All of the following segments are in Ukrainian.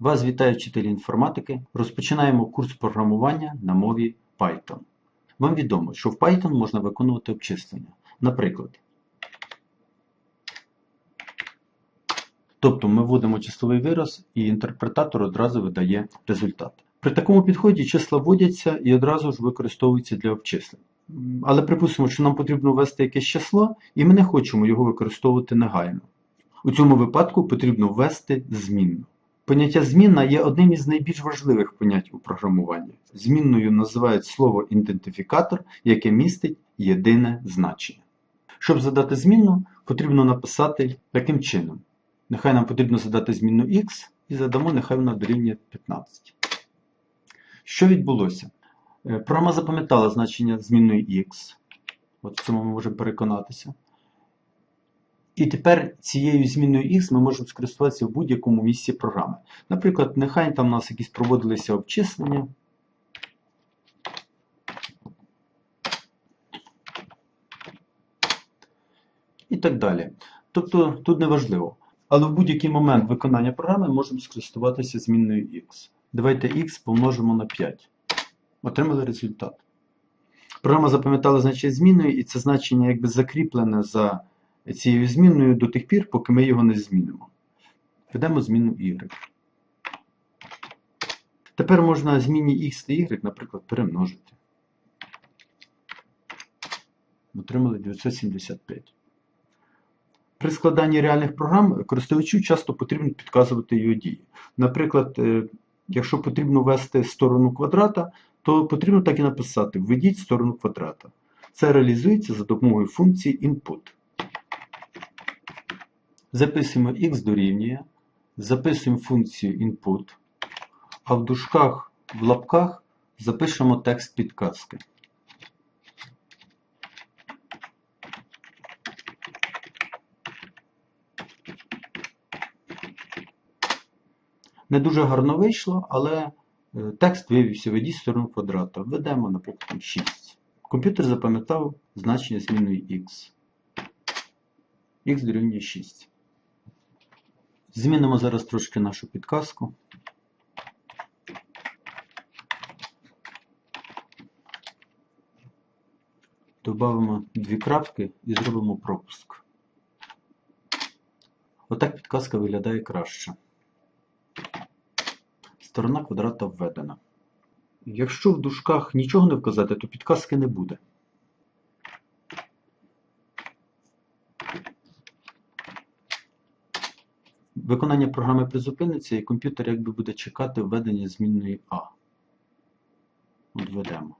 Вас вітає вчитель інформатики. Розпочинаємо курс програмування на мові Python. Вам відомо, що в Python можна виконувати обчислення. Наприклад, тобто ми вводимо числовий вираз і інтерпретатор одразу видає результат. При такому підході числа вводяться і одразу ж використовуються для обчислень. Але припустимо, що нам потрібно ввести якесь число, і ми не хочемо його використовувати негайно. У цьому випадку потрібно ввести змінну. Поняття змінна є одним із найбільш важливих понять у програмуванні. Змінною називають слово ідентифікатор, яке містить єдине значення. Щоб задати змінну, потрібно написати таким чином. Нехай нам потрібно задати змінну x і задамо, нехай вона дорівнює 15. Що відбулося? Е, Програма запам'ятала значення змінної x. От в цьому ми можемо переконатися. І тепер цією змінною x ми можемо скористуватися в будь-якому місці програми. Наприклад, нехай там у нас якісь проводилися обчислення. І так далі. Тобто тут не важливо. Але в будь-який момент виконання програми можемо скористуватися змінною x. Давайте x помножимо на 5. Отримали результат. Програма запам'ятала значення змінної, і це значення якби закріплене за цією змінною до тих пір, поки ми його не змінимо. Введемо зміну y. Тепер можна зміні x та y, наприклад, перемножити. Отримали 975. При складанні реальних програм користувачу часто потрібно підказувати його дії. Наприклад, е, якщо потрібно ввести сторону квадрата, то потрібно так і написати Введіть сторону квадрата. Це реалізується за допомогою функції input. Записуємо x дорівнює, записуємо функцію input, а в дужках в лапках запишемо текст підказки. Не дуже гарно вийшло, але е, текст виявився ведіть сторону квадрата. Введемо, наприклад, 6. Комп'ютер запам'ятав значення змінної x. x дорівнює 6. Змінимо зараз трошки нашу підказку. Добавимо дві крапки і зробимо пропуск. Отак підказка виглядає краще. Сторона квадрата введена. Якщо в дужках нічого не вказати, то підказки не буде. Виконання програми призупиниться і комп'ютер якби буде чекати введення змінної А. От введемо.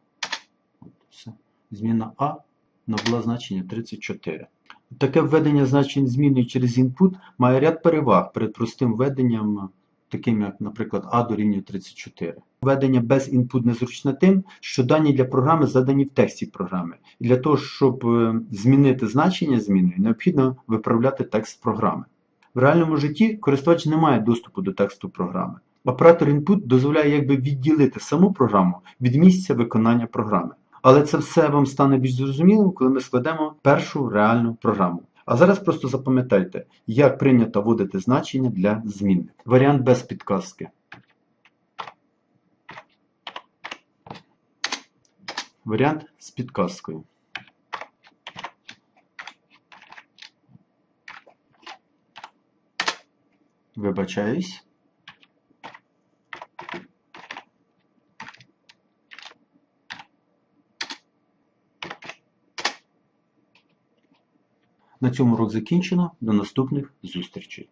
От все. Зміна А набула значення 34. Таке введення значень змінної через input має ряд переваг перед простим введенням, таким як, наприклад, А дорівнює 34. Введення без input незручне тим, що дані для програми задані в тексті програми. І для того, щоб е, змінити значення змінної, необхідно виправляти текст програми. В реальному житті користувач не має доступу до тексту програми. Оператор input дозволяє якби відділити саму програму від місця виконання програми. Але це все вам стане більш зрозумілим, коли ми складемо першу реальну програму. А зараз просто запам'ятайте, як прийнято вводити значення для змінних. Варіант без підказки. Варіант з підказкою. Вибачаюсь. На цьому урок закінчено. До наступних зустрічей.